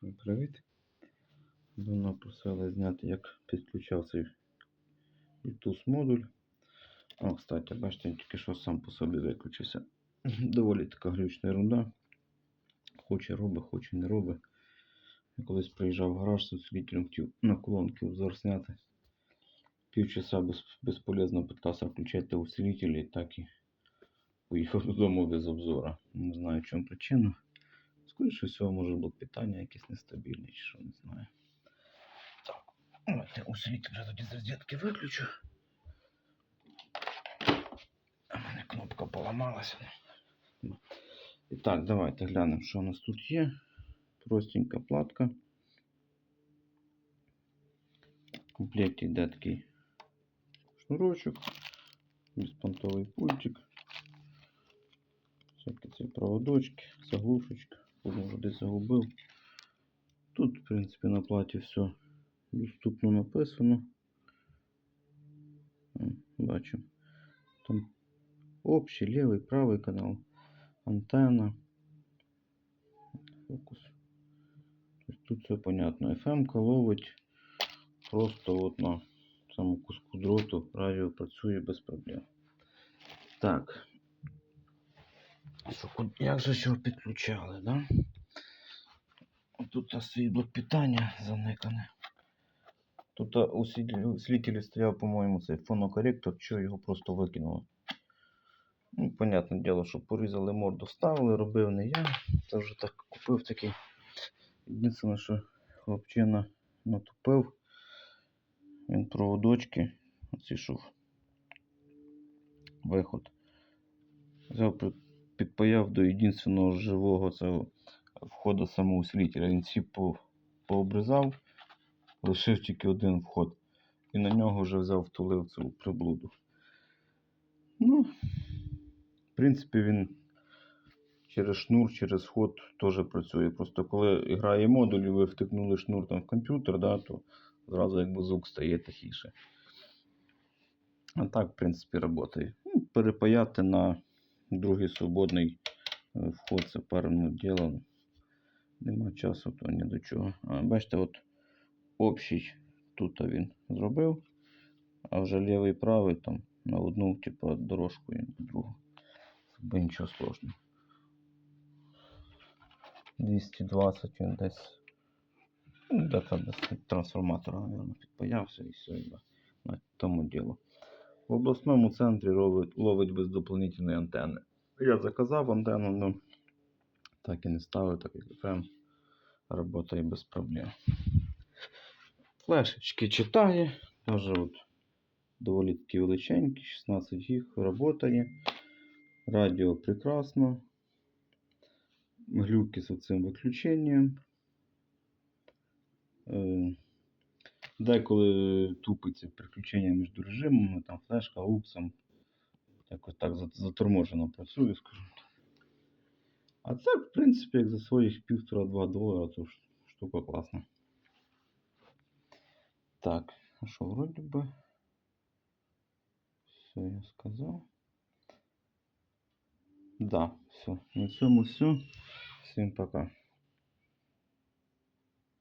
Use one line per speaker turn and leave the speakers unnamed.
Всім привіт. Давно просили зняти, як підключав цей Bluetooth модуль. О, кстати, бачите, він тільки що сам по собі виключився. Доволі така глючна ерунда. Хоче робить, хоче не робить. Я колись приїжджав в гараж з усилителем, хотів на колонки обзор зняти. Півчаса без, безполезно питався включати усилитель і так і поїхав додому без обзора. Не знаю, в чому причина. Скоріше всього, може бути питання якесь нестабільне, чи що не знаю. Так, давайте усилитель вже тоді з розетки виключу. В мене кнопка поламалася. І так, давайте глянемо, що у нас тут є. Простенька платка. В комплекті йде такий шнурочок, безпонтовий пультик. Всякі ці проводочки, заглушечка. Потім вже десь загубив. Тут, в принципі, на платі все доступно написано. Бачимо. Там общий, лівий, правий канал, антенна. Фокус. Тобто Тут все понятно. FM ловить просто от на самому куску дроту. Радіо працює без проблем. Так. Як же що підключали, да? Тут стоїть блок питання заникане. Тут у сліділі стояв, по-моєму, цей фонокоректор, що його просто викинуло. Ну, понятне діло, що порізали морду, вставили, робив не я. Це вже так купив такий. Єдине, що хлопчина натупив. Він проводочки, оці що виход. Взяв, підпаяв до єдиного живого цього входу самоусилителя. Він всі по, пообрізав, лишив тільки один вход. І на нього вже взяв втулив цю приблуду. Ну, в принципі, він через шнур, через вход теж працює. Просто коли грає модуль і ви втикнули шнур там в комп'ютер, да, то зразу якби звук стає тихіше. А так, в принципі, працює. Ну, перепаяти на другий свободний е, вход це парне діло. Нема часу, то ні до чого. А, бачите, от общий тут він зробив, а вже лівий правий там на одну, типу, дорожку і на другу. Якби нічого сложного. 220 він десь. Ну, де там десь трансформатора, мабуть, підпаявся і все, і на тому діло. В обласному центрі ловить, ловить без дополнительної антенни. Я заказав антенну, але так і не ставив, так як FM працює без проблем. Флешечки читає, теж от доволі такі величенькі, 16 гіг, працює. Радіо прекрасно. Глюки з цим виключенням. Е, Деколи тупиться переключення між режимами, там флешка, упсом. Якось так за- заторможено працює, скажімо так. А це, в принципі, як за своїх півтора-два долара, то ж штука класна. Так, а що, вроді би. Все я сказав. Да, все. На цьому все. Всім пока.